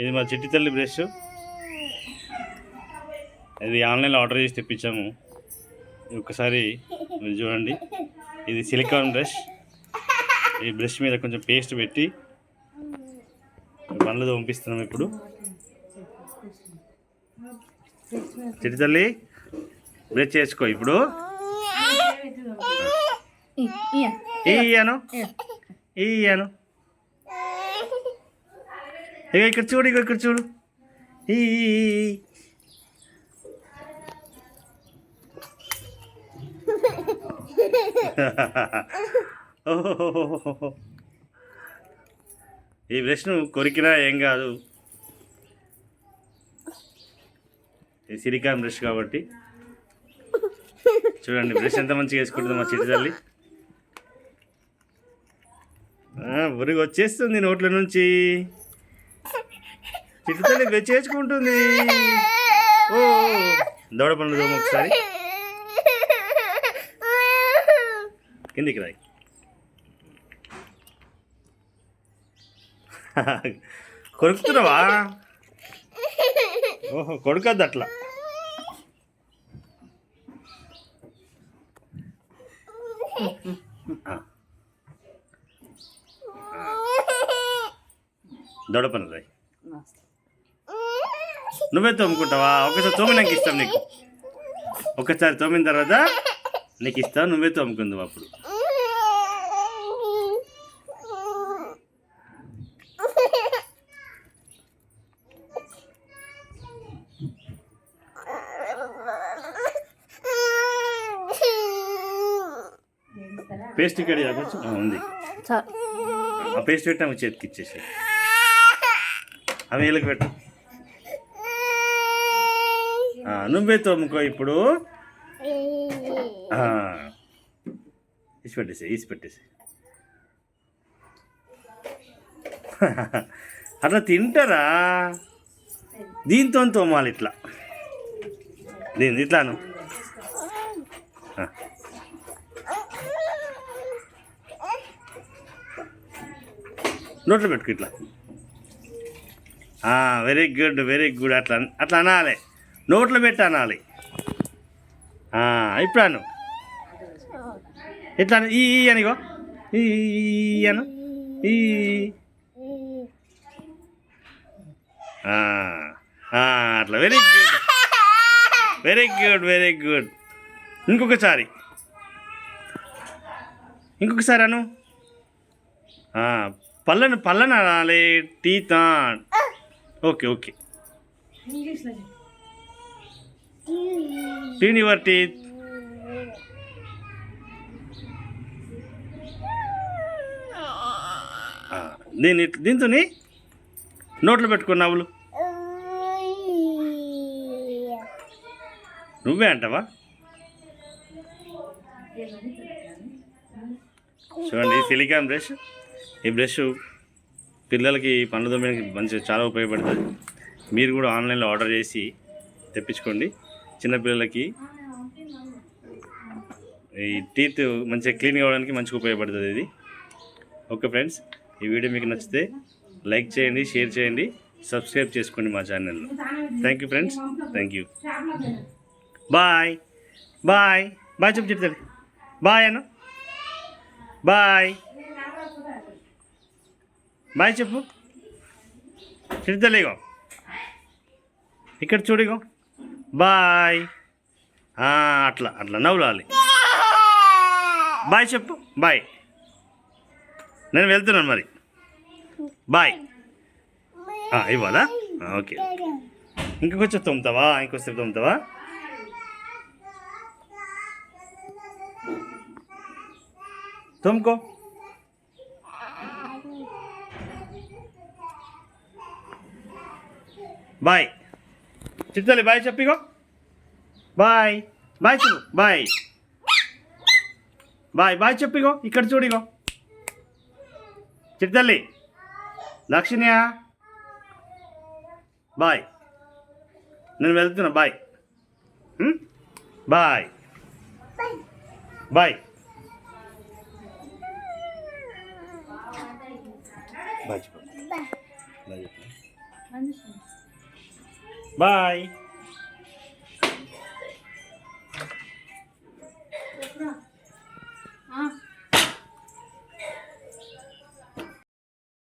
ఇది మా చిట్టి తల్లి బ్రష్. ఇది ఆన్లైన్లో ఆర్డర్ చేసి తెప్పించాము. ఒకసారి మీరు చూడండి. ఇది సిలికాన్ బ్రష్. ఈ బ్రష్ మీద కొంచెం పేస్ట్ పెట్టి పనులు పంపిస్తున్నాం ఇప్పుడు. చిట్టి తల్లి బ్రష్ చేసుకో ఇప్పుడు. ఇయ్యాను. ఇయ్యాను. ఇక ఇక్కడ చూడు ఇక ఇక్కడ చూడు. ఈ ఈ, బ్రష్ను కొరికినా ఏం కాదు. ఇది సిలికాన్ బ్రష్ కాబట్టి. చూడండి బ్రష్ ఎంత మంచిగా వేసుకుంటుంది మా చిట్టి తల్లి. ఉరికి వచ్చేస్తుంది నోట్ల నుంచి. చిట్టి తల్లి చేసుకుంటుంది ఓ దౌడ పనులు దోమ ఒకసారి. కిందికి రాయి. కొరుకుతున్నావా? ఓహో కొడుకద్దు అట్లా. ఆ. దొడ పనులు రాయి. నువ్వే తోముకుంటావా? ఒకసారి తోమినాక ఇస్తాం నీకు. ఒకసారి తోమిన తర్వాత నీకు ఇస్తాను నువ్వే తోముకుందావు అప్పుడు. పేస్ట్ ఇక్కడ ఉంది. ఆ పేస్ట్ పెట్టి ఆమె చేతికి ఇచ్చేసి ఆమె వీళ్ళకి పెట్టు. నువ్వే తోముకో ఇప్పుడు. ఆ. ఇసి పెట్టేసి ఇసి పెట్టేసి. అట్లా తింటారా? దీంతో తోమాలి ఇట్లా. దీని ఇట్లాను నోట్లో పెట్టుకో ఇట్లా. వెరీ గుడ్ వెరీ గుడ్ అట్లా అట్లా అనాలి. నోట్లో పెట్టి అనాలి. ఎట్లా ఈ అనిగో. ఈ ఈ, అను. ఈ అట్లా. Very good very good very good ఇంకొకసారి. ఇంకొకసారి అను. పళ్ళను పళ్ళను అనాలి. తాన్. Okay okay. Clean your teeth దీని దీంతో నోట్లో పెట్టుకో నవ్వులు. నువ్వే అంటావా? చూడండి సిలికాన్ బ్రష్. ఈ బ్రష్ పిల్లలకి పండ్ల తోమడానికి మంచిగా చాలా ఉపయోగపడుతుంది. మీరు కూడా ఆన్లైన్లో ఆర్డర్ చేసి తెప్పించుకోండి. చిన్నపిల్లలకి ఈ టీత్ మంచిగా క్లీన్ కావడానికి మంచిగా ఉపయోగపడుతుంది ఇది. ఓకే ఫ్రెండ్స్ ఈ వీడియో మీకు నచ్చితే లైక్ చేయండి షేర్ చేయండి సబ్స్క్రైబ్ చేసుకోండి మా ఛానల్లో thank you friends thank you bye bye bye చెప్పు చెప్తాడు బాయ్ అన్న బాయ్ బాయ్ చెప్పు. చెప్తలేగో ఇక్కడ చూడిగో బాయ్. అట్లా అట్లా నవ్వులాలి. బాయ్ చెప్పు బాయ్. నేను వెళ్తున్నాను మరి. బాయ్. ఇవ్వాలా? ఓకే ఇంకొంచెం తొమ్ముతావా? ఇంకొంచెం తొమ్ముతావా? తొమ్ముకో. బాయ్. చిత్తలి బాయ్ చెప్పిగో బాయ్ బాయ్ చెప్పు బాయ్. బాయ్ బాయ్ చెప్పిగో ఇక్కడ చూడిగో చిత్తల్లి దక్షిణ్య బాయ్. నేను వెళ్తున్నా బాయ్? బాయ్. బాయ్. బాయ్ చెప్పు. బాయ్. చెప్పు. బాయ్